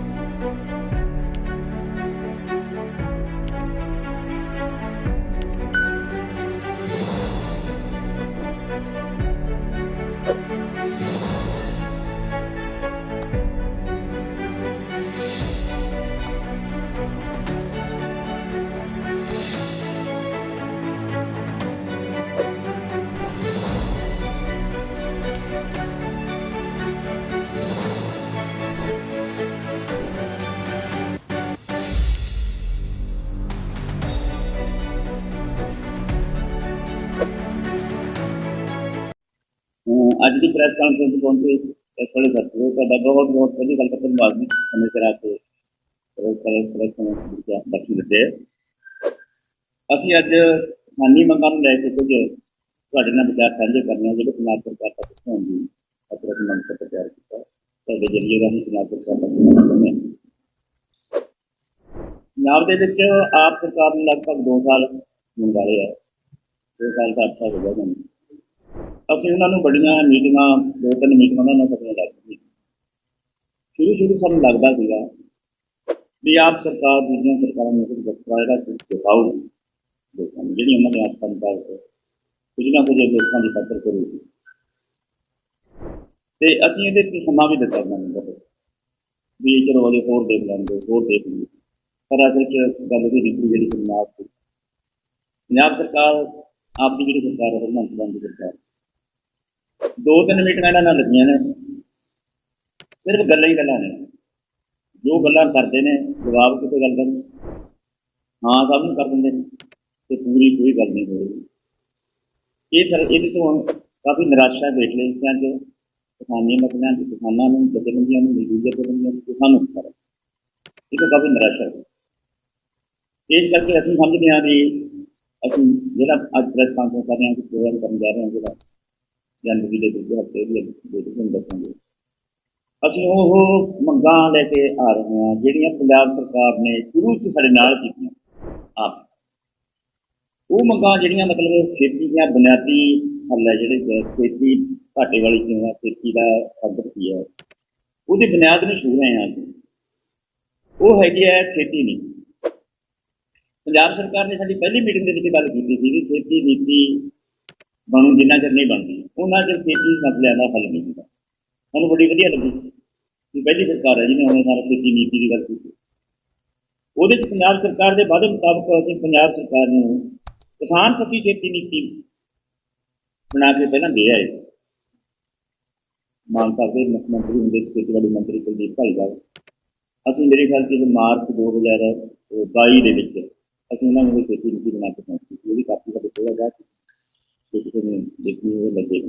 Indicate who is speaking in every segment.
Speaker 1: thank you ਅੱਜ ਦੀ press conference ਪਹੁੰਚੇ, ਇਸ ਵੇਲੇ ਸਤਿ ਤੁਹਾਡਾ ਬਹੁਤ ਬਹੁਤ ਪਹਿਲੀ ਗੱਲ ਤਾਂ ਧੰਨਵਾਦ ਸਮੇਂ ਸਿਰ ਆ ਕੇ ਪ੍ਰੈਸ ਪ੍ਰੈਸ ਕਾਨਫਰੰਸ ਵਿੱਚ ਬਖਸ਼ ਅਸੀਂ ਅੱਜ ਕਿਸਾਨੀ ਮੰਗਾਂ ਨੂੰ ਲੈ ਕੇ ਕੁਝ ਤੁਹਾਡੇ ਨਾਲ ਵਿਚਾਰ ਸਾਂਝੇ ਕਰਨੇ ਆ, ਜਿਹੜੇ ਪੰਜਾਬ ਸਰਕਾਰ ਤੱਕ ਪਹੁੰਚਾਉਣ ਦੀ ਆਪਣਾ ਮੰਗ ਪੱਤਰ ਤਿਆਰ ਕੀਤਾ। ਤੁਹਾਡੇ ਜਰੀਏ ਰਾਹੀਂ ਪੰਜਾਬ ਸਰਕਾਰ ਤੱਕ ਪੰਜਾਬ ਦੇ ਵਿੱਚ ਆਪ ਸਰਕਾਰ ਨੂੰ ਲਗਭਗ 2 ਸਾਲ ਹੋਣ ਵਾਲੇ ਆ 2 ਸਾਲ ਦਾ ਅੱਛਾ ਹੋ ਗਿਆ ਅਸੀਂ ਉਹਨਾਂ ਨੂੰ ਬੜੀਆਂ ਮੀਟਿੰਗਾਂ, ਦੋ ਤਿੰਨ ਮੀਟਿੰਗਾਂ ਉਹਨਾਂ ਨਾਲ ਸਾਡੀਆਂ ਲੱਗਦੀਆਂ ਸ਼ੁਰੂ ਸ਼ੁਰੂ ਸਾਨੂੰ ਲੱਗਦਾ ਸੀਗਾ ਵੀ ਆਪ ਸਰਕਾਰ, ਦੂਜੀਆਂ ਸਰਕਾਰਾਂ ਨੂੰ ਕੁਝ ਦੱਸਦਾ ਕੁਝ ਦਿਖਾਓ ਲੋਕਾਂ ਨੂੰ ਜਿਹੜੀ ਉਹਨਾਂ ਦੇ ਆਪ ਸੰਤਾਂ ਕੁਝ ਨਾ ਕੁਝ ਲੋਕਾਂ ਦੀ ਖਾਤਰ ਕਰੂਗੀ ਤੇ ਅਸੀਂ ਇਹਦੇ ਤੇ ਸਮਾਂ ਵੀ ਦਿੱਤਾ ਉਹਨਾਂ ਨੂੰ ਵੀ ਚਲੋ ਅਜੇ ਹੋਰ ਦੇਖ ਲੈਂਦੇ ਹੋਰ ਦੇਖ ਲੈਂਦੇ ਪਰ ਅਸਲ ਚ ਗੱਲ ਦੀ ਨਿਕਲੀ ਜਿਹੜੀ ਪੰਜਾਬ ਦੀ। ਪੰਜਾਬ ਸਰਕਾਰ, ਆਪ ਦੀ ਜਿਹੜੀ ਸਰਕਾਰ ਹੈ ਭਗਵੰਤ ਮਾਨ ਦੀ ਸਰਕਾਰ। ਦੋ ਤਿੰਨ ਮੀਟਿੰਗਾਂ ਇਹਨਾਂ ਨਾਲ ਲੱਗੀਆਂ ਨੇ। ਸਿਰਫ ਗੱਲਾਂ ਹੀ ਗੱਲਾਂ ਨੇ। ਜੋ ਗੱਲਾਂ ਕਰਦੇ ਨੇ, ਜਵਾਬ ਕਿਸੇ ਗੱਲ ਦਾ ਨਹੀਂ। ਹਾਂ, ਸਭ ਨੂੰ ਕਰ ਦਿੰਦੇ ਨੇ, ਤੇ ਪੂਰੀ ਕੋਈ ਗੱਲ ਨਹੀਂ ਹੋ ਇਹ ਸਰ, ਇਹਦੇ ਤੋਂ ਕਾਫੀ ਨਿਰਾਸ਼ਾ ਵੇਖ ਲਈ ਕਿ ਅੱਜ ਕਿਸਾਨੀ ਮਸਲਿਆਂ ਦੇ ਕਿਸਾਨਾਂ ਨੂੰ, ਜਥੇਬੰਦੀਆਂ ਨੂੰ, ਮਜ਼ਦੂਰ ਜਥੇਬੰਦੀਆਂ ਨੂੰ ਸਾਨੂੰ ਕਰ ਇਹ ਤੋਂ ਕਾਫੀ ਨਿਰਾਸ਼ਾ ਹੈ ਇਸ ਕਰਕੇ ਅਸੀਂ ਸਮਝਦੇ ਹਾਂ ਵੀ ਅਸੀਂ ਜਿਹੜਾ ਅੱਜ ਪ੍ਰੈਸ ਕਾਨਫਰੰਸ ਕਰ ਰਹੇ ਹਾਂ ਕਿ ਪ੍ਰੋਗਰਾਮ ਕਰਨ ਜਾ ਰਹੇ ਹਾਂ ਜਿਹੜਾ ਜਨਵਰੀ ਦੇ ਦੂਜੇ ਹਫ਼ਤੇ ਦੀ ਦੇ ਤੁਹਾਨੂੰ ਦੱਸਾਂਗੇ ਅਸੀਂ ਉਹ ਮੰਗਾਂ ਲੈ ਕੇ ਆ ਰਹੇ ਹਾਂ, ਜਿਹੜੀਆਂ ਪੰਜਾਬ ਸਰਕਾਰ ਨੇ ਸ਼ੁਰੂ ਚ ਸਾਡੇ ਨਾਲ ਕੀਤੀਆਂ। ਆਪ। ਉਹ ਮੰਗਾਂ ਜਿਹੜੀਆਂ ਮਤਲਬ ਖੇਤੀ ਦੀਆਂ ਬੁਨਿਆਦੀ ਹੱਲ ਹੈ ਜਿਹੜੇ ਖੇਤੀ ਘਾਟੇ ਵਾਲੀ ਜਿਵੇਂ ਖੇਤੀ ਦਾ ਪੱਧਰ ਕੀ ਹੈ? ਉਹਦੀ ਬੁਨਿਆਦ ਨੂੰ ਛੂ ਰਹੇ ਹਾਂ ਅਸੀਂ। ਉਹ ਹੈਗੀ ਹੈ ਖੇਤੀ ਨੀਤੀ। ਪੰਜਾਬ ਸਰਕਾਰ ਨੇ ਸਾਡੀ ਪਹਿਲੀ ਮੀਟਿੰਗ ਦੇ ਵਿੱਚ ਗੱਲ ਕੀਤੀ ਸੀ ਕਿ ਖੇਤੀ ਨੀਤੀ ਬਣੂ, ਜਿੰਨਾ ਚਿਰ ਨਹੀਂ ਬਣਦੀ। ਉਹਨਾਂ ਚਿਰ ਖੇਤੀ ਮਸਲਿਆਂ ਦਾ ਹੱਲ ਨਹੀਂ ਹੁੰਦਾ। ਸਾਨੂੰ ਬੜੀ ਵਧੀਆ ਲੱਗੀ। ਕਿ ਪਹਿਲੀ ਸਰਕਾਰ ਹੈ ਜਿਹਨੇ ਹੁਣ ਸਾਰਾ ਖੇਤੀ ਨੀਤੀ ਦੀ ਗੱਲ ਕੀਤੀ। ਉਹਦੇ ਚ ਪੰਜਾਬ ਸਰਕਾਰ ਦੇ ਵਾਅਦੇ ਮੁਤਾਬਕ ਅਸੀਂ ਪੰਜਾਬ ਸਰਕਾਰ ਨੂੰ ਕਿਸਾਨ ਪੱਖੀ ਖੇਤੀ ਨੀਤੀ ਬਣਾ ਕੇ ਪਹਿਲਾਂ ਦੇ ਆਏ। ਮਾਨ ਸਾਹਿਬ ਦੇ ਮੁੱਖ ਮੰਤਰੀ ਹੁੰਦੇ ਖੇਤੀਬਾੜੀ ਮੰਤਰੀ ਕੁਲਦੀਪ ਭਾਈਵਾਲ ਅਸੀਂ ਮੇਰੇ ਖਿਆਲ ਚ ਮਾਰਚ 2022 ਦੇ ਵਿੱਚ ਅਸੀਂ ਉਹਨਾਂ ਨੂੰ ਇਹ ਖੇਤੀ ਨੀਤੀ ਬਣਾ ਕੇ ਪਹੁੰਚੀ ਸੀ। ਉਹਦੀ ਕਾਫ਼ੀ ਸਾਡੇ ਕੋਲ ਹੈਗਾ ਕਿ ਕਿਸੇ ਨੇ ਦੇਖੀ ਹੋਵੇ ਲੱਗੇ ਕਿ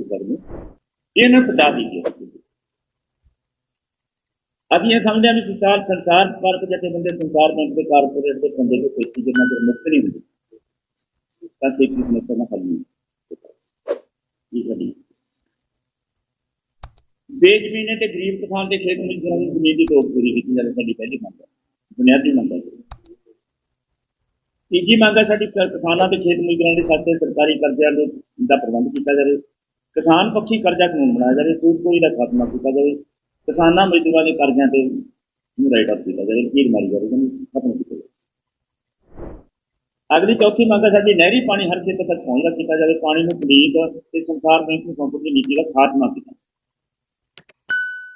Speaker 1: ਇਹਨਾਂ ਪਤਾ ਦੀ ਅਸੀਂ ਇਹ ਸਮਝਦੇ ਵੀ ਸੰਸਾਰ ਸੰਸਾਰ ਵਰਗ ਜਿਹੇ ਬੰਦੇ, ਸੰਸਾਰ ਬੈਂਕ ਦੇ ਕਾਰਪੋਰੇਟ ਦੇ ਬੰਦੇ ਦੇ ਖੇਤੀ ਜਿੰਨਾ ਚਿਰ ਮੁਕਤ ਨਹੀਂ ਹੁੰਦੀ, ਤਾਂ ਖੇਤੀ ਦੀ ਸਮੱਸਿਆ ਨਾ ਹੱਲ ਨਹੀਂ ਇਹ ਸਾਡੀ ਬੇਜ਼ਮੀਨੇ ਤੇ ਗਰੀਬ ਕਿਸਾਨ ਦੇ ਖੇਤ ਵਿੱਚ ਦੀ ਜ਼ਮੀਨ ਦੀ ਤੋੜ ਪੂਰੀ ਕੀਤੀ ਜਾਵੇ ਸਾਡੀ ਪਹਿਲੀ ਮੰਗ ਹੈ, ਬੁਨਿਆਦੀ ਮੰਗ ਹੈ। ਤੀਜੀ ਮੰਗ ਹੈ ਸਾਡੀ ਕਿ- ਕਿਸਾਨਾਂ ਦੇ ਖੇਤ ਮਜ਼ਦੂਰਾਂ ਦੇ ਖਾਤੇ ਸਰਕਾਰੀ ਕਰਜ਼ਿਆਂ ਦੇ ਦਾ ਪ੍ਰਬੰਧ ਕੀਤਾ ਜਾਵੇ। ਕਿਸਾਨ ਪੱਖੀ ਕਰਜ਼ਾ ਕਾਨੂੰਨ ਬਣਾਇਆ ਜਾਵੇ ਸੂਦ ਕੋਈ ਦਾ ਖਾਤਮਾ ਕੀਤਾ ਜਾਵੇ, ਕਿਸਾਨਾਂ ਮਜ਼ਦੂਰਾਂ ਦੇ ਕਰਜ਼ਿਆਂ ਤੇ ਨੂੰ ਰਾਈਟ ਅਪ ਕੀਤਾ ਜਾਵੇ ਕੀਰ ਮਾਰੀ ਜਾਵੇ ਉਹਨੂੰ ਖਤਮ ਕੀਤਾ ਜਾਵੇ। ਅਗਲੀ ਚੌਥੀ ਮੰਗ ਹੈ ਸਾਡੀ ਨਹਿਰੀ ਪਾਣੀ ਹਰ ਖੇਤਰ ਤੱਕ ਪਹੁੰਚਦਾ ਕੀਤਾ ਜਾਵੇ, ਪਾਣੀ ਨੂੰ ਪਲੀਤ ਤੇ ਸੰਸਾਰ ਬੈਂਕ ਨੂੰ ਸੌਂਪਣ ਦੀ ਨੀਤੀ ਦਾ ਖਾਤਮਾ ਕੀਤਾ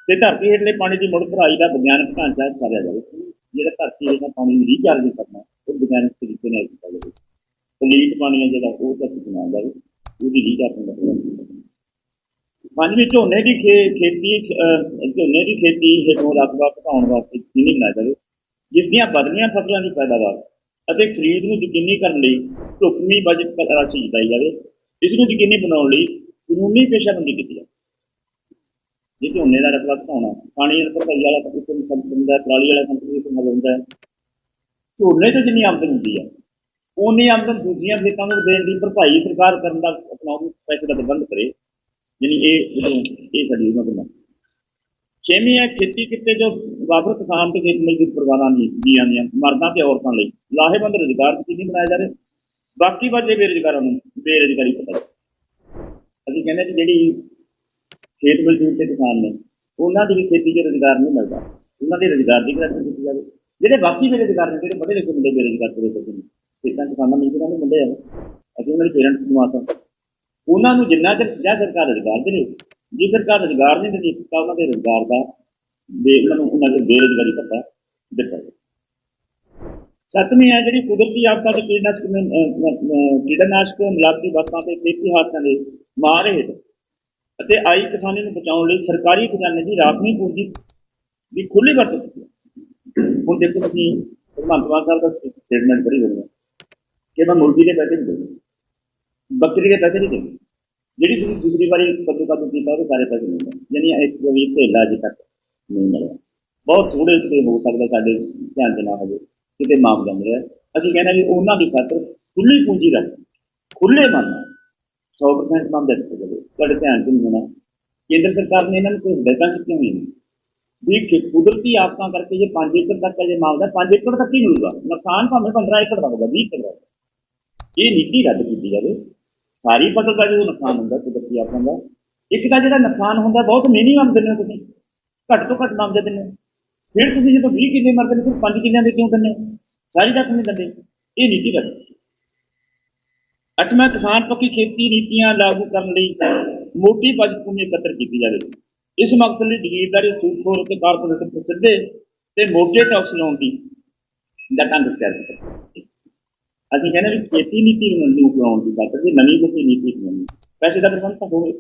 Speaker 1: ਤੇ ਧਰਤੀ ਹੇਠਲੇ ਪਾਣੀ ਦੀ ਮੁੜ ਭਰਾਈ ਦਾ ਵਿਗਿਆਨਕ ਢਾਂਚਾ ਸਾਰਿਆ ਜਾਵੇ, ਜਿਹੜਾ ਧਰਤੀ ਹੇਠਾਂ ਪਾਣੀ ਨੂੰ ਰੀਚਾਰਜ ਕਰਨਾ ਉਹ ਵਿਗਿਆਨਕ ਤਰੀਕੇ ਨਾਲ ਕੀਤਾ ਜਾਵੇ ਪਲੀਤ ਪਾਣੀ ਹੈ ਜਿਹੜਾ ਉਹ ਧਰਤੀ ਤੇ ਜਾਵੇ ਉਹਦੀ ਰੀਚਾਰਜ ਦਾ ਪ੍ਰਬੰਧ ਪੰਜਵੀਂ ਝੋਨੇ ਦੀ ਖੇਤੀ ਝੋਨੇ ਦੀ ਖੇਤੀ ਹੇਠੋਂ ਰਕਬਾ ਘਟਾਉਣ ਵਾਸਤੇ ਯਕੀਨੀ ਬਣਾਇਆ ਜਾਵੇ ਜਿਸ ਦੀਆਂ ਬਦਲੀਆਂ ਫਸਲਾਂ ਦੀ ਪੈਦਾਵਾਰ ਅਤੇ ਖਰੀਦ ਨੂੰ ਯਕੀਨੀ ਕਰਨ ਲਈ ਢੁਕਵੀਂ ਬਜਟ ਰਾਸ਼ੀ ਜਤਾਈ ਜਾਵੇ ਇਸ ਨੂੰ ਯਕੀਨੀ ਬਣਾਉਣ ਲਈ ਕਾਨੂੰਨੀ ਪੇਸ਼ਾਬੰਦੀ ਕੀਤੀ ਜਾਵੇ ਜੇ ਝੋਨੇ ਦਾ ਰਕਬਾ ਘਟਾਉਣਾ ਪਾਣੀ ਦਾ ਭਰਪਾਈ ਵਾਲਾ ਕਿਸਮ ਸੰਪਰਦਾ ਹੈ ਪਰਾਲੀ ਵਾਲਾ ਸੰਪਰਦਾ ਹੋ ਜਾਂਦਾ ਹੈ ਝੋਨੇ ਤੋਂ ਜਿੰਨੀ ਆਮਦਨ ਹੁੰਦੀ ਹੈ ਉਨੀ ਆਮਦਨ ਦੂਜੀਆਂ ਖੇਤਾਂ ਨੂੰ ਦੇਣ ਦੀ ਭਰਪਾਈ ਸਰਕਾਰ ਕਰਨ ਦਾ ਅਪਣਾਉਣ ਪੈਸੇ ਦਾ ਪ੍ਰਬੰਧ ਕਰੇ, ਯਾਨੀ ਇਹ ਇਹ ਸਾਡੀ ਉਹਨਾਂ ਦੀ ਛੇਵੀਂ ਹੈ, ਖੇਤੀ ਕਿੱਤੇ ਜੋ ਵਾਪਰ ਕਿਸਾਨ ਤੇ ਖੇਤ ਮਜ਼ਦੂਰ ਪਰਿਵਾਰਾਂ ਦੀ ਜੀਆਂ ਦੀਆਂ ਮਰਦਾਂ ਤੇ ਔਰਤਾਂ ਲਈ ਲਾਹੇਵੰਦ ਰੁਜ਼ਗਾਰ ਯਕੀਨੀ ਬਣਾਇਆ ਜਾਵੇ ਬਾਕੀ ਬਚੇ ਬੇਰੁਜ਼ਗਾਰਾਂ ਨੂੰ, ਬੇਰੁਜ਼ਗਾਰੀ ਪਤਾ ਅਸੀਂ ਕਹਿੰਦੇ ਕਿ ਜਿਹੜੀ ਖੇਤ ਮਜ਼ਦੂਰ ਤੇ ਕਿਸਾਨ ਨੇ, ਉਹਨਾਂ ਦੀ ਵੀ ਖੇਤੀ 'ਚ ਰੁਜ਼ਗਾਰ ਨਹੀਂ ਮਿਲਦਾ। ਉਹਨਾਂ ਦੇ ਰੁਜ਼ਗਾਰ ਦੀ ਗਰੰਟੀ ਦਿੱਤੀ ਜਾਵੇ। ਜਿਹੜੇ ਬਾਕੀ ਬੇਰੁਜ਼ਗਾਰ ਨੇ, ਜਿਹੜੇ ਬੜੇ ਲਿਖੇ ਮੁੰਡੇ ਬੇਰੁਜ਼ਗਾਰ ਤੁਰੇ ਫਿਰਦੇ ਨੇ ਖੇਤਾਂ ਕਿਸਾਨਾਂ ਨੂੰ ਜਿਹੜਾ ਮੁੰਡੇ ਆ, ਅਸੀਂ ਉਹਨਾਂ ਦੇ ਪੇਰੈਂਟਸ ਨੂੰ ਆਸਾਂ ਉਹਨਾਂ ਨੂੰ ਜਿੰਨਾ ਚਿਰ ਜਾਂ ਸਰਕਾਰ ਰੁਜ਼ਗਾਰ ਦੇ ਜੇ ਸਰਕਾਰ ਰੁਜ਼ਗਾਰ ਨਹੀਂ ਦਿੰਦੀ, ਤਾਂ ਉਹਨਾਂ ਦੇ ਰੁਜ਼ਗਾਰ ਦਾ ਦੇ ਉਹਨਾਂ ਨੂੰ ਉਹਨਾਂ ਦੇ ਬੇਰੁਜ਼ਗਾਰੀ ਭੱਤਾ ਦਿੱਤਾ ਜਾਵੇ। ਸੱਤਵੀਂ ਹੈ ਜਿਹੜੀ ਕੁਦਰਤੀ ਆਫਤਾਂ ਤੇ ਕੀਟਨਾਸ਼ਕ ਕੀਟਨਾਸ਼ਕ ਮਿਲਾਵਟੀ ਵਸਤਾਂ ਤੇ ਖੇਤੀ ਹਾਦਸਿਆਂ ਦੇ ਮਾਰ ਹੇਠ ਅਤੇ ਆਈ ਕਿਸਾਨੀ ਨੂੰ ਬਚਾਉਣ ਲਈ ਸਰਕਾਰੀ ਖਜ਼ਾਨੇ ਦੀ ਰਾਖਵੀਂ ਪੂੰਜੀ ਦੀ ਖੁੱਲੀ ਵਰਤੋਂ ਹੁਣ ਦੇਖੋ ਤੁਸੀਂ ਭਗਵੰਤ ਮਾਨ ਸਾਹਿਬ ਦਾ ਸਟੇਟਮੈਂਟ ਪੜ੍ਹੀ ਹੋਣੀ ਹੈ ਕਿ ਮੈਂ ਮੁਰਗੀ ਦੇ ਪੈਸੇ ਨਹੀਂ ਦੇਣੇ, ਬੱਕਰੀ ਦੇ ਪੈਸੇ ਨਹੀਂ ਦੇਣੇ। ਜਿਹੜੀ ਤੁਸੀਂ ਦੂਸਰੀ ਵਾਰੀ ਕਦੋਂ ਕੱਦੂ ਕੀਤਾ ਉਹ ਸਾਰੇ ਪੈਸੇ ਨਹੀਂ ਦੇਣੇ ਯਾਨੀ ਇੱਕ ਵੀ ਢੇਲਾ ਅਜੇ ਤੱਕ ਨਹੀਂ ਮਿਲਿਆ। ਬਹੁਤ ਥੋੜੇ ਕਿਤੇ ਹੋ ਸਕਦਾ ਸਾਡੇ ਧਿਆਨ ਚ ਨਾ ਹੋਵੇ ਕਿਤੇ ਮਾਫ ਜਾਂਦੇ ਰਿਹਾ। ਅਸੀਂ ਕਹਿੰਦੇ ਵੀ ਉਹਨਾਂ ਦੀ ਖਾਤਰ ਖੁੱਲੀ ਪੂੰਜੀ ਰੱਖ ਖੁੱਲੇ ਮਨ ਨਾਲ 100% ਮੰਨ ਦੇ ਤੁਹਾਡੇ ਧਿਆਨ ਚ ਨਹੀਂ ਹੋਣਾ। ਕੇਂਦਰ ਸਰਕਾਰ ਨੇ ਇਹਨਾਂ ਨੂੰ ਕੋਈ ਹਦਾਇਤਾਂ ਕੀਤੀਆਂ ਹੋਈਆਂ ਨੇ ਵੀ ਕਿ ਕੁਦਰਤੀ ਆਫਤਾਂ ਕਰਕੇ ਜੇ 5 ਏਕੜ ਤੱਕ ਅਜੇ ਮਾਲਦਾ 5 ਏਕੜ ਤੱਕ ਹੀ ਮਿਲੂਗਾ, ਨੁਕਸਾਨ ਭਾਵੇਂ 15 ਏਕੜ ਦਾ ਹੋਗਾ 20 ਏਕੜ ਦਾ ਇਹ ਨੀਤੀ ਰੱਦ ਕੀਤੀ ਜਾਵੇ। ਸਾਰੀ ਫਸਲ ਦਾ ਜੋ ਨੁਕਸਾਨ ਹੁੰਦਾ ਕੁਦਰਤੀ ਆਫਤਾਂ ਦਾ, ਇੱਕ ਤਾਂ ਜਿਹੜਾ ਨੁਕਸਾਨ ਹੁੰਦਾ ਬਹੁਤ ਮਿਨੀਮਮ ਦਿੰਦੇ ਹੋ ਤੁਸੀਂ, ਘੱਟ ਤੋਂ ਘੱਟ ਨਾਮ ਦਿੰਦੇ ਹੋ। ਫਿਰ ਤੁਸੀਂ ਜਦੋਂ 20 ਕਿੱਲੇ ਮਰਦੇ ਨੇ, ਫਿਰ 5 ਕਿੱਲਿਆਂ ਦੇ ਕਿਉਂ ਦਿੰਦੇ ਹੋ? ਸਾਰੀ ਦਾ ਨਹੀਂ ਦਿੰਦੇ। ਇਹ ਨੀਤੀ ਰੱਦ ਅੱਠਵਾਂ ਕਿਸਾਨ ਪੱਖੀ ਖੇਤੀ ਨੀਤੀਆਂ ਲਾਗੂ ਕਰਨ ਲਈ ਮੋਟੀ ਬਜਟ ਭੂਮੀ ਇਕੱਤਰ ਕੀਤੀ ਜਾਵੇ। ਇਸ ਮਕਸਦ ਲਈ ਜ਼ਮੀਨਦਾਰੀ ਸੂਦਖੋਰ ਅਤੇ ਕਾਰਪੋਰੇਟ ਤੋਂ ਸਿੱਧੇ ਤੇ ਮੋਟੇ ਟੈਕਸ ਲਾਉਣ ਦੀ ਦਾ ਕੰਮ ਦਿੱਤਾ। ਅਸੀਂ ਕਹਿੰਦੇ ਵੀ ਖੇਤੀ ਨੀਤੀ ਨੂੰ ਨੂੰ ਬਣਾਉਣ ਦੀ ਗੱਲ ਕਰੀਏ ਨਵੀਂ ਖੇਤੀ ਨੀਤੀ ਬਣਾਉਣੀ ਪੈਸੇ ਦਾ ਪ੍ਰਬੰਧ ਤਾਂ ਹੋਵੇ।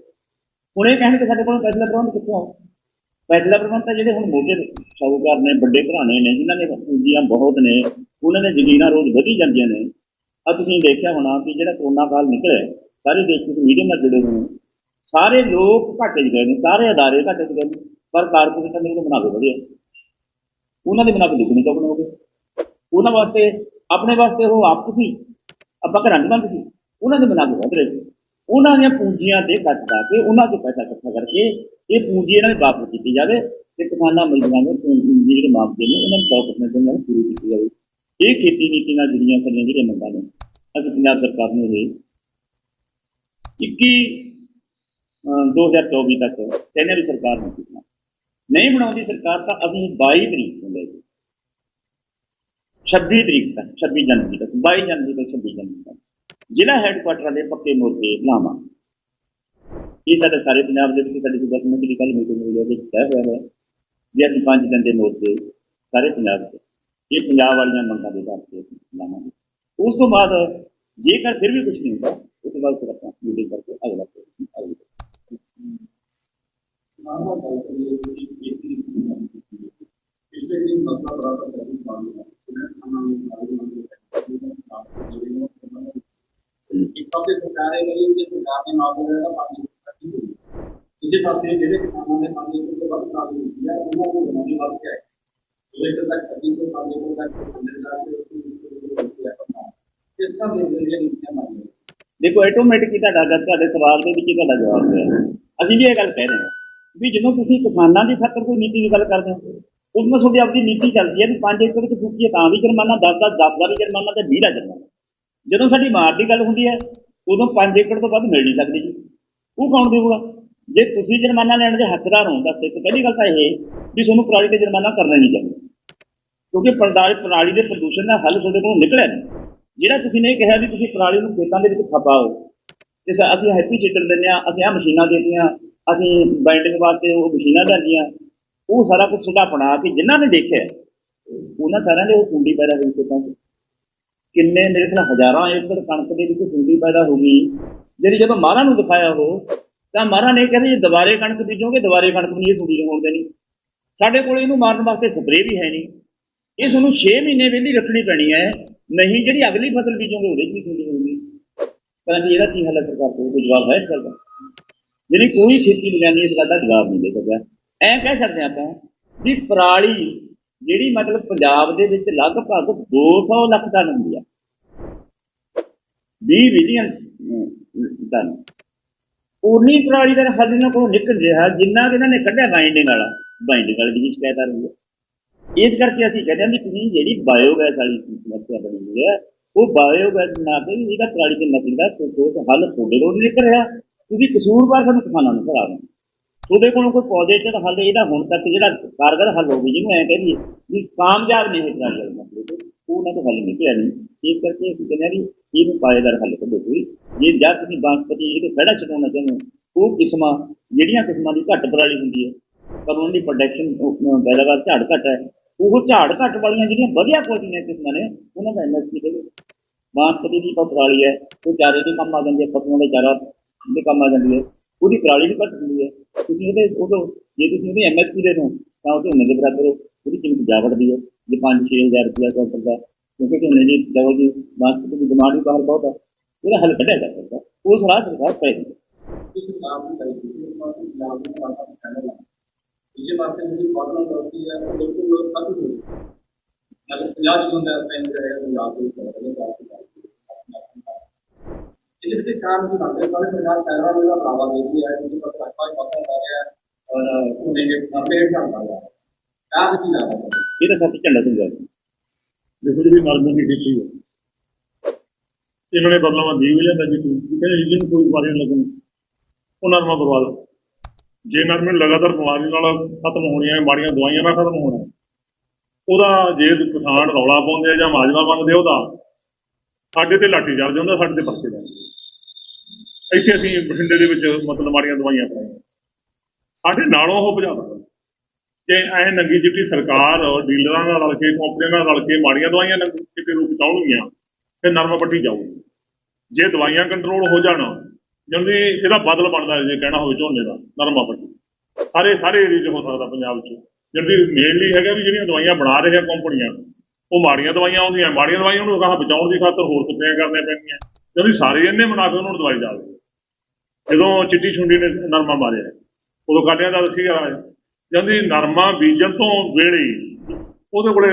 Speaker 1: ਹੁਣ ਇਹ ਕਹਿੰਦੇ ਕਿ ਸਾਡੇ ਕੋਲ ਪੈਸੇ ਦਾ ਪ੍ਰਬੰਧ ਕਿੱਥੋਂ ਆਉ ਪੈਸੇ ਦਾ ਪ੍ਰਬੰਧ ਤਾਂ ਜਿਹੜੇ ਹੁਣ ਮੋਟੇ ਸ਼ਾਹੂਕਾਰ ਨੇ, ਵੱਡੇ ਘਰਾਣੇ ਨੇ ਜਿਨ੍ਹਾਂ ਨੇ ਪੂੰਜੀਆਂ ਬਹੁਤ ਨੇ, ਉਹਨਾਂ ਦੇ ਜ਼ਮੀਨਾਂ ਰੋਜ਼ ਵਧੀ ਜਾਂਦੀਆਂ ਨੇ। ਆ ਤੁਸੀਂ ਦੇਖਿਆ ਹੋਣਾ ਕਿ ਜਿਹੜਾ ਕਰੋਨਾ ਕਾਲ ਨਿਕਲਿਆ, ਸਾਰੇ ਦੇਸ਼ ਵਿੱਚ ਮੀਡੀਆ ਨਾਲ ਜੁੜੇ ਹੋਏ ਨੇ। ਸਾਰੇ ਲੋਕ ਘਾਟੇ 'ਚ ਗਏ ਨੇ, ਸਾਰੇ ਅਦਾਰੇ ਘਾਟੇ 'ਚ ਗਏ ਨੇ, ਪਰ ਕਾਰਪੋਰੇਸ਼ਨ ਨੇ ਬਣਾ ਕੇ ਵਧੀਆ ਉਹਨਾਂ ਦੇ ਬਣਾ ਕੇ ਦੁੱਗਣੀ ਹੋ ਗਏ। ਉਹਨਾਂ ਵਾਸਤੇ, ਆਪਣੇ ਵਾਸਤੇ ਉਹ ਆਪ ਸੀ ਆਪਾਂ ਘਰਾਂ ਬੰਦ ਸੀ, ਉਹਨਾਂ ਦੇ ਬਣਾ ਵਧ ਰਹੇ ਉਹਨਾਂ ਦੀਆਂ ਪੂੰਜੀਆਂ ਤੇ ਕੱਟ ਲਾ ਕੇ ਉਹਨਾਂ ਤੋਂ ਪੈਸਾ ਇਕੱਠਾ ਕਰਕੇ ਇਹ ਪੂੰਜੀ ਇਹਨਾਂ ਦੀ ਵਾਪਸ ਕੀਤੀ ਜਾਵੇ ਤੇ ਕਿਸਾਨਾਂ, ਮਜ਼ਦੂਰਾਂ ਦੇ ਪੂੰਜੀ ਜਿਹੜੇ ਮਾਪਦੇ ਨੇ, ਉਹਨਾਂ ਨੂੰ 100% ਦੇ ਨਾਲ ਪੂਰੀ ਕੀਤੀ ਜਾਵੇ। ਇਹ ਖੇਤੀ ਨੀਤੀ ਨਾਲ ਜੁੜੀਆਂ ਸਾਡੀਆਂ ਜਿਹੜੀਆਂ ਮੰਗਾਂ ਨੇ, ਅਸੀਂ ਪੰਜਾਬ ਸਰਕਾਰ ਨੂੰ ਇਹ 21 ਅਹ 2024 ਤੱਕ ਕਹਿੰਦੇ ਵੀ ਸਰਕਾਰ ਨੂੰ ਕੀਤਾ ਨਹੀਂ ਬਣਾਉਂਦੀ ਸਰਕਾਰ ਤਾਂ ਅਸੀਂ 22 ਤਰੀਕ ਨੂੰ ਲੈ ਕੇ 26 ਤਰੀਕ ਤੱਕ 26 ਜਨਵਰੀ ਤੱਕ 22 ਜਨਵਰੀ ਤੋਂ 26 ਜਨਵਰੀ ਤੱਕ ਜ਼ਿਲ੍ਹਾ ਹੈੱਡਕੁਆਟਰਾਂ ਦੇ ਪੱਕੇ ਮੋਰਚੇ ਲਾਵਾਂ ਇਹ ਸਾਡੇ ਸਾਰੇ ਪੰਜਾਬ ਦੇ ਵਿੱਚ ਸਾਡੀ ਸੁਬਾ ਕਮੇਟੀ ਦੀ ਕੱਲ ਮੀਟਿੰਗ ਹੋਈ ਉਹਦੇ ਵਿੱਚ ਤੈਅ ਹੋਇਆ ਹੈ ਵੀ ਅਸੀਂ ਪੰਜ ਦਿਨ ਦੇ ਮੋਰਚੇ ਸਾਰੇ ਪੰਜਾਬ ਦੇ ਇਹ ਪੰਜਾਬ ਵਾਲੀਆਂ ਮੰਗਾਂ ਦੇ ਆਧਾਰ ਤੇ ਅਸੀਂ ਲਾਵਾਂਗੇ ਉਸ ਤੋਂ ਬਾਅਦ ਜੇਕਰ ਫਿਰ ਵੀ ਕੁਝ ਨਹੀਂ ਹੁੰਦਾ ਉਸ ਤੋਂ ਬਾਅਦ ਫਿਰ ਆਪਾਂ ਮੀਟਿੰਗ ਕਰਕੇ ਅਗਲਾ ਅਗਲੀ
Speaker 2: ਪਿਛਲੇ ਦਿਨ ਮਸਲਾ ਬਰਾਬਰ ਕਰਨੀ ਚਾਹੁੰਦੇ ਹਾਂ ਉਹਨਾਂ ਨੇ ਸਾਰੇ ਮੰਗੇ ਇੱਕ ਪਾਸੇ ਸਰਕਾਰ ਇਹ ਕਰੀ ਕਿ ਸਰਕਾਰ ਨੇ ਮਾਪੇ ਦਾ ਪਾਣੀ ਕੱਟੀ ਹੋਈ ਦੂਜੇ ਪਾਸੇ ਜਿਹੜੇ ਕਿਸਾਨਾਂ ਨੇ ਪਾਣੀ ਤੋਂ ਵੱਧ ਕਾਲ ਕੀਤੀ ਹੈ ਉਹਨਾਂ ਨੂੰ ਬਣਾਉਣੀ ਵੱਧ ਗਿਆ ਹੈ ਇੱਕ ਤੱਕ ਕੱਟੀ ਤੋਂ ਪਾਣੀ ਤੋਂ ਤੱਕ ਅੰਦਰ ਜਾ ਕੇ ਇਸ ਤਰ੍ਹਾਂ ਦੇ ਜਿਹੜੇ ਨੀਤੀਆਂ ਮੰਗਦੇ
Speaker 1: ਦੇਖੋ ਆਟੋਮੈਟਿਕ ਹੀ ਤੁਹਾਡਾ ਗੱਲ ਤੁਹਾਡੇ ਸਵਾਲ ਦੇ ਵਿੱਚ ਹੀ ਤੁਹਾਡਾ ਜਵਾਬ ਹੈ ਅਸੀਂ ਵੀ ਇਹ ਗੱਲ ਕਹਿ ਰਹੇ ਹਾਂ ਵੀ ਜਦੋਂ ਤੁਸੀਂ ਕਿਸਾਨਾਂ ਦੀ ਖਾਤਰ ਕੋਈ ਨੀਤੀ ਦੀ ਗੱਲ ਕਰਦੇ ਹੋ, ਉਸ ਨਾਲ ਤੁਹਾਡੀ ਆਪਣੀ ਨੀਤੀ ਚੱਲਦੀ ਹੈ ਵੀ 5 ਏਕੜ ਤੇ ਫੁੱਕੀਏ ਤਾਂ ਵੀ ਜੁਰਮਾਨਾ 10 10 10 ਦਾ ਵੀ ਜੁਰਮਾਨਾ ਤੇ 20 ਦਾ ਜੁਰਮਾਨਾ। ਜਦੋਂ ਸਾਡੀ ਮਾਰ ਦੀ ਗੱਲ ਹੁੰਦੀ ਹੈ, ਉਦੋਂ 5 ਏਕੜ ਤੋਂ ਵੱਧ ਮਿਲ ਨਹੀਂ ਸਕਦੀ ਜੀ। ਉਹ ਕੌਣ ਦੇਊਗਾ? ਜੇ ਤੁਸੀਂ ਜੁਰਮਾਨਾ ਲੈਣ ਦੇ ਹੱਕਦਾਰ ਹੋ ਤਾਂ ਸਿੱਖ ਪਹਿਲੀ ਗੱਲ ਤਾਂ ਇਹ ਵੀ ਤੁਹਾਨੂੰ ਪਰਾਲੀ ਤੇ ਜੁਰਮਾਨਾ ਕਰਨਾ ਨਹੀਂ ਚਾਹੀਦਾ। ਕਿਉਂਕਿ ਪਰਦਾਰ ਪਰਾਲੀ ਦੇ ਪ੍ਰਦੂਸ਼ਣ ਦਾ ਹੱਲ ਤੁਹਾਡੇ ਕੋਲੋਂ ਨਿਕਲਿਆ ਨਹੀਂ। ਜਿਹੜਾ ਤੁਸੀਂ ਨੇ ਕਿਹਾ ਵੀ ਤੁਸੀਂ ਪਰਾਲੀ ਨੂੰ ਖੇਤਾਂ ਦੇ ਵਿੱਚ ਖਪਾਓ ਤੇ ਸ- ਅਸੀਂ ਹੈਪੀ ਸੀਡਰ ਦਿੰਦੇ ਆ ਅਸੀਂ ਆ ਮਸ਼ੀਨਾਂ ਦੇਤੀਆਂ, ਅਸੀਂ ਬਾਈਂਡਿੰਗ ਵਾਸਤੇ ਉਹ ਮਸ਼ੀਨਾਂ ਦਿੰਦੀਆਂ ਉਹ ਸਾਰਾ ਕੁਝ ਸੁਧਾ ਬਣਾ ਕੇ ਜਿਨ੍ਹਾਂ ਨੇ ਦੇਖਿਆ, ਉਹਨਾਂ ਸਾਰਿਆਂ ਦੇ ਉਹ ਸੁੰਡੀ ਪੈਦਾ ਹੋਈ ਖੇਤਾਂ ਕਿੰਨੇ ਮੇਰੇ ਖਿਆਲ ਹਜ਼ਾਰਾਂ ਏਕੜ ਕਣਕ ਦੇ ਵਿੱਚ ਸੁੰਡੀ ਪੈਦਾ ਹੋ ਗਈ। ਜਿਹੜੀ ਜਦੋਂ ਮਾਰਾ ਨੂੰ ਦਿਖਾਇਆ ਉਹ, ਤਾਂ ਮਾਰਾ ਨੇ ਕਹਿੰਦੇ ਜੇ ਦੁਬਾਰੇ ਕਣਕ ਬੀਜੋਗੇ, ਦੁਬਾਰੇ ਕਣਕ ਨਹੀਂ ਇਹ ਸੁੰਡੀ ਹੋਣ ਦੇਣੀ। ਸਾਡੇ ਕੋਲ ਇਹਨੂੰ ਮਾਰਨ ਵਾਸਤੇ ਸਪਰੇਅ ਵੀ ਹੈ ਨਹੀਂ। ਇਹ ਤੁਹਾਨੂੰ 6 ਮਹੀਨੇ ਵਿਹਲੀ ਰੱਖਣੀ ਪੈਣੀ ਹੈ। ਨਹੀਂ, ਜਿਹੜੀ ਅਗਲੀ ਫਸਲ ਬੀਜੋਗੇ, ਉਹਦੇ 'ਚ ਵੀ ਸੁੰਡੀ ਹੋਊਗੀ ਕਹਿੰਦੇ ਇਹਦਾ ਕੀ ਹੱਲ ਹੈ ਸਰਕਾਰ ਕੋਲ ਕੋਈ ਜਵਾਬ ਹੈ ਇਸ ਗੱਲ ਦਾ? ਜਿਹੜੀ ਕੋਈ ਖੇਤੀ ਵਿਗਿਆਨੀ ਇਸ ਗੱਲ ਦਾ ਜਵਾਬ ਨਹੀਂ ਦੇ ਸਕਿਆ ਐਂ ਕਹਿ ਸਕਦੇ ਆਪਾਂ ਵੀ ਪਰਾਲੀ ਜਿਹੜੀ ਮਤਲਬ ਪੰਜਾਬ ਦੇ ਵਿੱਚ ਲਗਭਗ 200 ਲੱਖ ਟਨ ਹੁੰਦੀ ਆ। 20 ਮਿਲੀਅਨ ਟਨ। ਉਨੀ ਪਰਾਲੀ ਦਾ ਹੱਲ ਇਹਨਾਂ ਕੋਲ ਨਿਕਲ ਰਿਹਾ, ਜਿੰਨਾ ਕਿ ਇਹਨਾਂ ਨੇ ਕੱਢਿਆ ਬਾਈਂਡਿੰਗ ਵਾਲਾ। ਬਾਈਂਡਿੰਗ ਵਾਲੀ ਦੀ ਸ਼ਿਕਾਇਤ ਆ ਰਹੀ ਹੈ। ਇਸ ਕਰਕੇ ਅਸੀਂ ਕਹਿੰਦੇ ਹਾਂ ਵੀ ਤੁਸੀਂ ਜਿਹੜੀ ਬਾਇਓਗੈਸ ਵਾਲੀ ਸਮੱਸਿਆ ਬਣੀ ਹੋਈ ਹੈ ਉਹ ਬਾਇਓਗੈਸ ਬਣਾ ਕੇ ਵੀ ਇਹਦਾ ਪਰਾਲੀ ਤੇ ਨਕਲ ਦਾ ਕੋਈ ਹੱਲ ਤੁਹਾਡੇ ਕੋਲ ਨਹੀਂ ਨਿਕਲ ਰਿਹਾ। ਤੁਸੀਂ ਕਸੂਰਵਾਰ ਸਾਨੂੰ ਕਿਸਾਨਾਂ ਨੂੰ ਭਰਾ ਰਹੇ ਤੁਹਾਡੇ ਕੋਲੋਂ ਕੋਈ ਪੋਜ਼ਿਟਿਵ ਹੱਲ ਇਹਦਾ ਹੁਣ ਤੱਕ ਜਿਹੜਾ ਕਾਰਗਰ ਹੱਲ ਹੋ ਗਈ ਜਿਹਨੂੰ ਐਂ ਕਹਿੰਦੀ ਵੀ ਕਾਮਯਾਬ ਨਹੀਂ ਹੈ ਵਾਲੇ ਮਸਲੇ ਤੇ, ਉਹ ਨਾ ਤਾਂ ਹੱਲ ਨਿਕਲਿਆ ਨਹੀਂ। ਇਸ ਕਰਕੇ ਅਸੀਂ ਕਹਿੰਦੇ ਹਾਂ ਵੀ ਇਹਨੂੰ ਪਾਏਦਾਰ ਹੱਲ ਕੱਢੋ ਕੋਈ ਜੇ ਜਦ ਤੁਸੀਂ ਬਾਸਪਤੀ ਇਹਦੇ ਖੜਾ ਛਡਾਉਣਾ ਚਾਹੁੰਦੇ ਹੋ, ਉਹ ਕਿਸਮਾਂ, ਜਿਹੜੀਆਂ ਕਿਸਮਾਂ ਦੀ ਘੱਟ ਪਰਾਲੀ ਹੁੰਦੀ ਹੈ ਪਰ ਉਹਨਾਂ ਦੀ ਪ੍ਰੋਡਕਸ਼ਨ ਪੈਦਾਵਾਰ ਝਾੜ ਘੱਟ ਹੈ ਉਹ ਝਾੜ ਘੱਟ ਵਾਲੀਆਂ ਜਿਹੜੀਆਂ ਵਧੀਆ ਕੁਆਲਿਟੀ ਕਿਸਮਾਂ ਨੇ, ਉਹਨਾਂ ਦਾ ਐਮਐਸਪੀ ਦੇ ਬਾਸਪਤੀ ਦੀ ਪਰਾਲੀ ਹੈ, ਉਹ ਚਾਰੇ ਦੇ ਕੰਮ ਆ ਜਾਂਦੀ ਹੈ ਪਸ਼ੂਆਂ ਦੇ ਚਾਰਾ ਦੇ ਕੰਮ ਆ ਜਾਂਦੀ ਹੈ। ਉਹਦੀ ਪਰਾਲੀ ਵੀ ਘੱਟ ਹੁੰਦੀ ਹੈ। ਤੁਸੀਂ ਉਹਦੇ ਉਦੋਂ ਜੇ ਤੁਸੀਂ ਉਹਦੀ ਐਮਐਸਪੀ ਦੇ ਦੋ ਤਾਂ ਉਹ ਝੋਨੇ ਦੇ ਬਰਾਬਰ ਉਹਦੀ ਕੀਮਤ ਜਾ ਵੜਦੀ ਹੈ। ਜੇ 5-6000 ਰੁਪਇਆ ਕੁਇੰਟਲ ਦਾ, ਕਿਉਂਕਿ ਝੋਨੇ ਦੀ ਜਦੋਂ ਦੀ ਬਾਸਪਤੀ ਦੀ ਡਿਮਾਂਡ ਵੀ ਬਾਹਰ ਬਹੁਤ ਹੈ, ਉਹਦਾ ਹੱਲ ਕੱਢਿਆ ਜਾ ਸਕਦਾ। ਉਸ ਰਾਹ ਸਰਕਾਰ ਪਏਗੀ
Speaker 2: ਇਸ ਨਾਮ ਨੂੰ ਕਰੀ ਇਸ ਪਾਸੇ ਪੰਜਾਬ ਦੇ ਪਾਸਾ ਕਹਿਣਾ ਲਾ ਇਹ ਪਾਸੇ ਜਿਹੜੀ ਫਾਰਮਲ ਕਰਦੀ ਹੈ ਉਹ ਬਿਲਕੁਲ ਲੋਕ ਖਤਮ ਹੋ ਅਗਰ ਪੰਜਾਬ ਜਦੋਂ ਦਾ ਪੈਨ ਕਰੇ ਪੰਜਾਬ ਦੇ ਕਰਦੇ ਇਹਦੇ ਤੇ ਕਾਰਨ ਕੀ ਬਣਦੇ ਸਾਰੇ ਪੰਜਾਬ ਪਹਿਲਾਂ ਵੀ ਦਾ ਬਰਾਵਾ ਦੇਦੀ ਹੈ ਜਿਹਦੇ ਪਰ ਰੱਖਾ ਪਤਾ ਕਰ ਰਿਹਾ ਔਰ ਉਹਨੇ ਜੇ ਸਾਹਮਣੇ ਢਾਂਦਾ ਹੈ। ਕਾਰਨ ਕੀ ਲੱਗਦਾ
Speaker 1: ਇਹ ਤਾਂ ਸੱਚ ਝੰਡਾ ਸਮਝਾ
Speaker 3: ਦੇਖੋ ਜਿਹੜੀ ਨਰਮੇ ਦੀ ਖੇਤੀ ਹੈ। ਇਹਨਾਂ ਨੇ ਬਦਲਾਵਾ ਦੇ ਵੀ ਲਿਆਂਦਾ ਜੀ ਕਹਿੰਦੇ ਜੀ ਨੂੰ ਕੋਈ ਬਿਮਾਰੀ ਨਹੀਂ ਲੱਗਣੀ ਉਹ ਨਰਮਾ ਬਰਬਾਦ। ਜੇ ਨਰਮੇ ਨੂੰ ਲਗਾਤਾਰ ਬਿਮਾਰੀ ਨਾਲ ਖਤਮ ਹੋਣੀਆਂ ਮਾੜੀਆਂ ਦਵਾਈਆਂ ਨਾਲ ਖਤਮ ਹੋਣਾ ਉਹਦਾ ਜੇ ਕਿਸਾਨ ਰੌਲਾ ਪਾਉਂਦੇ ਆ ਜਾਂ ਮਾਜਵਾ ਮੰਗਦੇ ਉਹਦਾ ਸਾਡੇ ਤੇ ਲਾਠੀ ਚੱਲ ਜਾਂਦਾ, ਸਾਡੇ ਤੇ ਪਰਚੇ ਦਾ ਇੱਥੇ ਅਸੀਂ ਬਠਿੰਡੇ ਦੇ ਵਿੱਚ ਮਤਲਬ ਮਾੜੀਆਂ ਦਵਾਈਆਂ ਪਾਈਆਂ ਸਾਡੇ ਨਾਲੋਂ ਉਹ ਭਜਾ ਦਿੰਦਾ ਕਿ ਐ ਨੰਗੀ ਚਿੱਟੀ ਸਰਕਾਰ ਡੀਲਰਾਂ ਨਾਲ ਰਲ ਕੇ, ਕੰਪਨੀਆਂ ਨਾਲ ਰਲ ਕੇ ਮਾੜੀਆਂ ਦਵਾਈਆਂ ਨੰਗੀ ਚਿੱਟੇ ਰੂਪ ਚ ਆਉਣਗੀਆਂ ਤੇ ਨਰਮਾ ਪੱਟੀ ਜਾਊਗੀ। ਜੇ ਦਵਾਈਆਂ ਕੰਟਰੋਲ ਹੋ ਜਾਣਾ ਜਲਦੀ ਇਹਦਾ ਬਦਲ ਬਣਦਾ ਜੇ ਕਹਿਣਾ ਹੋਵੇ ਝੋਨੇ ਦਾ, ਨਰਮਾ ਪੱਟੀ। ਸਾਰੇ ਸਾਰੇ ਏਰੀਏ 'ਚ ਹੋ ਸਕਦਾ ਪੰਜਾਬ 'ਚ। ਜਲਦੀ ਮੇਨਲੀ ਹੈਗਾ ਵੀ ਜਿਹੜੀਆਂ ਦਵਾਈਆਂ ਬਣਾ ਰਹੇ ਆ ਕੰਪਨੀਆਂ, ਉਹ ਮਾੜੀਆਂ ਦਵਾਈਆਂ ਆਉਂਦੀਆਂ। ਮਾੜੀਆਂ ਦਵਾਈਆਂ ਨੂੰ ਕਹਾ ਬਚਾਉਣ ਦੀ ਖਾਤਰ ਹੋਰ ਸਪਰੇਆਂ ਕਰਨੀਆਂ ਪੈਂਦੀਆਂ ਜਲਦੀ ਸਾਰੇ ਇੰਨੇ ਮੁਨਾਫੇ ਉਹਨਾਂ ਨੂੰ ਦਵਾਈ ਜਾ ਰਹੀ ਜਦੋਂ ਚਿੱਟੀ ਛੁੰਡੀ ਨੇ ਨਰਮਾ ਮਾਰਿਆ, ਉਦੋਂ ਕਾਲਿਆਂ ਦਾ ਸੀ ਜਾਂਦੀ ਨਰਮਾ ਬੀਜਣ ਤੋਂ ਵੇਲੇ ਉਹਦੇ ਕੋਲੇ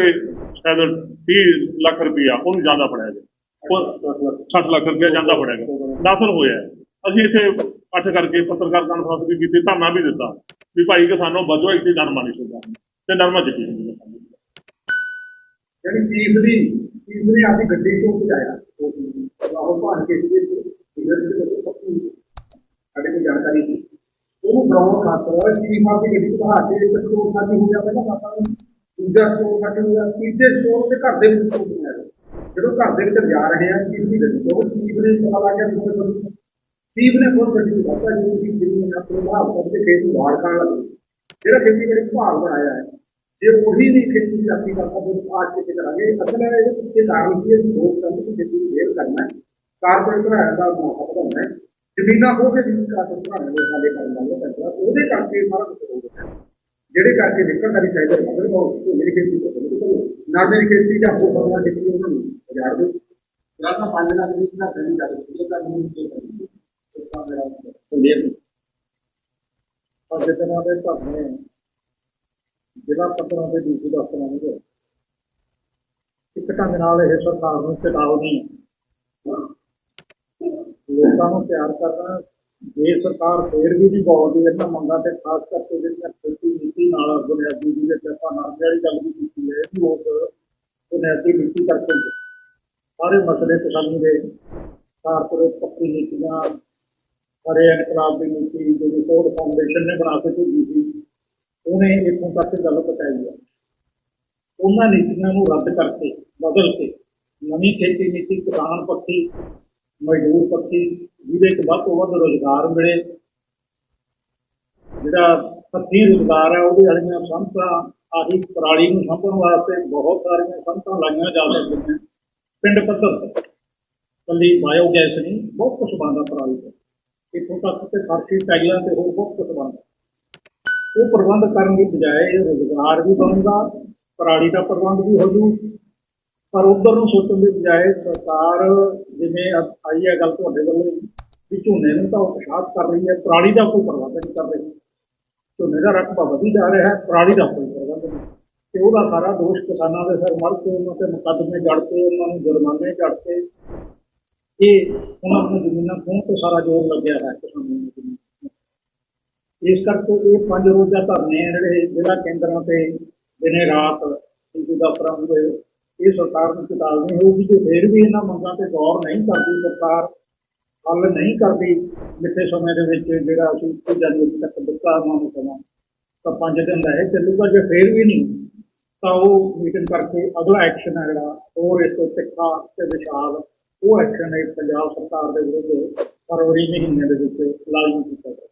Speaker 3: ਸ਼ਾਇਦ 30 ਲੱਖ ਰੁਪਇਆ ਉਹਨੂੰ ਜਾਂਦਾ ਫੜਿਆ ਗਿਆ। ਉਹ 60 ਲੱਖ ਰੁਪਇਆ ਜਾਂਦਾ ਫੜਿਆ ਗਿਆ। ਦਾਖਲ ਹੋਇਆ ਅਸੀਂ ਇੱਥੇ ਇਕੱਠ ਕਰਕੇ ਪੱਤਰਕਾਰ ਕਾਨਫਰੰਸ ਵੀ ਕੀਤੀ, ਧਰਨਾ ਵੀ ਦਿੱਤਾ ਵੀ ਭਾਈ ਕਿ ਸਾਨੂੰ ਬਚੋ ਇੱਥੇ ਨਰਮਾ ਨਹੀਂ ਸੁਣਦਾ ਤੇ ਨਰਮਾ ਚੱਕੀ
Speaker 4: ਜਿਹੜੀ ਚੀਫ ਦੀ ਆਪਣੀ ਗੱਡੀ ਤੋਂ ਭਜਾਇਆ। ਉਹ ਭਾਣ ਕੇ ਸੀ ਸਾਡੇ ਕੋਲ ਜਾਣਕਾਰੀ ਸੀ। ਉਹਨੂੰ ਬਣਾਉਣ ਖਾਤਰ ਚੀਫ ਆਪਣੀ ਗੱਡੀ ਤੋਂ ਬਾਹਰ ਕੇ ਇੱਕ ਸਟੋਰ ਖਾਲੀ ਹੋ ਗਿਆ, ਪਹਿਲਾਂ ਪਾਪਾ ਨੂੰ ਦੂਜਾ ਸਟੋਰ ਖਾਲੀ ਹੋ ਗਿਆ, ਤੀਜੇ ਸਟੋਰ ਤੇ ਘਰ ਦੇ ਵਿੱਚ ਸਟੋਰ ਬਣਾਇਆ ਜਦੋਂ ਘਰ ਦੇ ਵਿੱਚ ਜਾ ਰਹੇ ਆ ਚੀਫ ਗੱਡੀ ਤੋਂ ਚੀਫ ਨੇ ਪਤਾ ਲੱਗ ਗਿਆ ਵੀ ਕੋਈ ਬੰਦਾ ਚੀਫ ਨੇ ਬਹੁਤ ਗੱਡੀ ਨੂੰ ਦੱਸਿਆ ਜੀ ਕਿ ਜਿੰਨੀ ਨਾ ਪ੍ਰਭਾਵ ਕਰਕੇ ਖੇਤ ਨੂੰ ਵਾੜ ਕਰਨ ਲੱਗੇ ਜਿਹੜਾ ਖੇਤੀਬਾੜੀ ਵਿਭਾਗ ਬਣਾਇਆ ਹੈ ਜੇ ਉਹੀ ਨਹੀਂ ਖੇਤੀ ਦੀ ਆਪਣੀ ਕਰਤਾ ਤੋਂ ਆਜ ਕਿਤੇ ਕਰਾਂਗੇ ਅਸਲ ਹੈ ਇਹਦੇ ਪਿੱਛੇ ਕਾਰਨ ਕੀ ਹੈ ਕਿ ਲੋਕ ਕਹਿੰਦੇ ਕਿ ਖੇਤੀ ਨੂੰ ਫੇਰ ਕਰਨਾ ਹੈ ਕਾਰਪੋਰੇਟ ਬਣਾਉਣ ਦਾ ਮੌਕਾ ਬਣਾਉਣਾ ਹੈ ਜ਼ਮੀਨਾਂ ਖੋ ਕੇ ਵੀ ਕਾਰਪੋਰੇਟ ਬਣਾਉਣ ਦੇ ਸਾਡੇ ਕਰਨ ਵਾਲੇ ਪੈਸਾ ਉਹਦੇ ਕਰਕੇ ਸਾਰਾ ਕੁਝ ਹੋ ਗਿਆ ਜਿਹੜੇ ਕਰਕੇ ਨਿਕਲਦਾਰੀ ਚਾਹੀਦਾ ਮਤਲਬ ਉਹ ਮੇਰੀ ਖੇਤੀ ਤੋਂ ਚਲੋ ਨਾ ਮੇਰੀ ਖੇਤੀ ਜਾਂ ਹੋਰ ਬਦਲਾ ਖੇਤੀ ਉਹਨਾਂ ਨੂੰ ਉਜਾੜ ਦਿਓ
Speaker 2: ਜਿਹੜਾ ਤਾਂ 5 ਲੱਖ ਦੀ ਦਾ ਕਰਨੀ ਚਾਹੀਦੀ ਹੈ ਤਾਂ ਨੂੰ
Speaker 4: ਪਰ ਜਿਤਨਾ ਦੇ ਧਰਨੇ ਜ਼ਿਲ੍ਹਾ ਪੱਧਰਾਂ ਦੇ ਡੀਸੀ ਦਫ਼ਤਰਾਂ ਨੂੰ ਗਏ ਇੱਕ ਢੰਗ ਨਾਲ ਇਹ ਸਰਕਾਰ ਨੂੰ ਚੇਤਾਵਨੀ ਲੋਕਾਂ ਨੂੰ ਤਿਆਰ ਕਰਨਾ ਜੇ ਸਰਕਾਰ ਫੇਰ ਵੀ ਨਹੀਂ ਬੋਲਦੀ ਇਹਨਾਂ ਮੰਗਾਂ ਤੇ ਖਾਸ ਕਰਕੇ ਜਿਹੜੀਆਂ ਖੇਤੀ ਨੀਤੀ ਨਾਲ ਬੁਨਿਆਦੀ ਦੀ ਵਿੱਚ ਆਪਾਂ ਨਰਮੇ ਵਾਲੀ ਗੱਲ ਵੀ ਕੀਤੀ ਹੈ ਕਿ ਵੀ ਲੋਕ ਬੁਨਿਆਦੀ ਨੀਤੀ ਕਰਕੇ ਸਾਰੇ ਮਸਲੇ ਕਿਸਾਨੀ ਦੇ ਕਾਰਪੋਰੇਟ ਪੱਕੀ ਨੀਤੀਆਂ ਹਰੇ ਇਨਕਲਾਬ ਦੀ ਨੀਤੀ ਜਿਹੜੀ ਫੋਰਡ ਫਾਊਂਡੇਸ਼ਨ ਨੇ ਬਣਾ ਕੇ ਭੇਜੀ ਸੀ, ਉਹਨੇ ਇੱਥੋਂ ਤੱਕ ਗੱਲ ਪਹੁੰਚਾਈ ਹੈ ਉਹਨਾਂ ਨੀਤੀਆਂ ਨੂੰ ਰੱਦ ਕਰਕੇ, ਬਦਲ ਕੇ ਨਵੀਂ ਖੇਤੀ ਨੀਤੀ, ਕਿਸਾਨ ਪੱਖੀ, ਮਜ਼ਦੂਰ ਪੱਖੀ, ਜਿਹਦੇ ਵਿੱਚ ਵੱਧ ਤੋਂ ਵੱਧ ਰੋਜ਼ਗਾਰ ਮਿਲੇ, ਜਿਹੜਾ ਹੱਥੀਂ ਰੋਜ਼ਗਾਰ ਹੈ ਉਹਦੇ ਵਾਲੀਆਂ ਸੰਸਥਾ ਆਹੀ ਪਰਾਲੀ ਨੂੰ ਸੰਭਣ ਵਾਸਤੇ ਬਹੁਤ ਸਾਰੀਆਂ ਸੰਸਥਾ ਲਾਈਆਂ ਜਾ ਸਕਦੀਆਂ ਪਿੰਡ ਪੱਧਰ ਤੇ, ਕੱਲੀ ਬਾਇਓਗੈਸ ਨਹੀਂ, ਬਹੁਤ ਕੁਝ ਬਣਦਾ ਪਰਾਲੀ ਤੋਂ। ਇੱਥੋਂ ਤੱਕ ਤੇ ਫਰਸ਼ੀ ਟਾਈਲਾਂ ਤੇ ਹੋਰ ਬਹੁਤ ਕੁਝ ਬਣਦਾ ਉਹ ਪ੍ਰਬੰਧ ਕਰਨ ਦੀ ਬਜਾਏ ਰੋਜ਼ਗਾਰ ਵੀ ਬਣੂਗਾ, ਪਰਾਲੀ ਦਾ ਪ੍ਰਬੰਧ ਵੀ ਹੋ ਜੂ ਪਰ ਉਧਰ ਨੂੰ ਸੋਚਣ ਦੀ ਬਜਾਏ ਸਰਕਾਰ ਜਿਵੇਂ ਆਈ ਹੈ ਗੱਲ ਤੁਹਾਡੇ ਵੱਲੋਂ ਵੀ ਝੋਨੇ ਨੂੰ ਤਾਂ ਉਤਸ਼ਾਹਤ ਕਰ ਰਹੀ ਹੈ, ਪਰਾਲੀ ਦਾ ਕੋਈ ਪ੍ਰਬੰਧ ਨਹੀਂ ਕਰ ਰਹੀ। ਝੋਨੇ ਦਾ ਰਕਬਾ ਵਧੀ ਜਾ ਰਿਹਾ ਹੈ, ਪਰਾਲੀ ਦਾ ਕੋਈ ਪ੍ਰਬੰਧ ਨਹੀਂ। ਤੇ ਉਹਦਾ ਸਾਰਾ ਦੋਸ਼ ਕਿਸਾਨਾਂ ਦੇ ਸਿਰ ਮੜ ਕੇ ਉਹਨਾਂ ਤੇ ਮੁਕੱਦਮੇ ਜੜ ਕੇ, ਉਹਨਾਂ ਨੂੰ ਜੁਰਮਾਨੇ ਜੜ ਕੇ ਇਹ ਉਹਨਾਂ ਨੂੰ ਜ਼ਮੀਨਾਂ ਖੋਣ ਤੋਂ ਸਾਰਾ ਜੋਰ ਲੱਗਿਆ ਹੈ ਕਿਸਾਨਾਂ ਨੂੰ ਇਸ ਕਰਕੇ ਇਹ ਪੰਜ ਰੋਜ਼ਾ ਧਰਨੇ ਆ ਜਿਹੜੇ ਜਿਹੜਾ ਕੇਂਦਰਾਂ ਤੇ ਦਿਨੇ ਰਾਤ ਇਸ ਦਾ ਪ੍ਰਭੂ ਇਹ ਸਰਕਾਰ ਨੂੰ ਚੇਤਾਵਨੀ ਹੋਊਗੀ ਕਿ ਫੇਰ ਵੀ ਇਹਨਾਂ ਮੰਗਾਂ ਤੇ ਗੌਰ ਨਹੀਂ ਕਰਦੀ, ਸਰਕਾਰ ਹੱਲ ਨਹੀਂ ਕਰਦੀ ਮਿੱਥੇ ਸਮੇਂ ਦੇ ਵਿੱਚ ਜਿਹੜਾ ਅਸੀਂ 1 ਜਨਵਰੀ ਤੱਕ ਦਿੱਤਾ ਉਹਨਾਂ ਨੂੰ ਸਮਾਂ, ਤਾਂ ਪੰਜ ਦਿਨ ਦਾ ਇਹ ਚੱਲੂਗਾ, ਜੇ ਫੇਰ ਵੀ ਨਹੀਂ, ਤਾਂ ਉਹ ਮੀਟਿੰਗ ਕਰਕੇ ਅਗਲਾ ਐਕਸ਼ਨ ਹੈ ਜਿਹੜਾ, ਹੋਰ ਇਸ ਤੋਂ ਤਿੱਖਾ ਤੇ ਵਿਸ਼ਾਲ ਉਹ ਐਕਸ਼ਨ ਪੰਜਾਬ ਸਰਕਾਰ ਦੇ ਵਿਰੁੱਧ ਫਰਵਰੀ ਮਹੀਨੇ ਦੇ ਵਿੱਚ ਲਾਗੂ ਕੀਤਾ ਗਿਆ।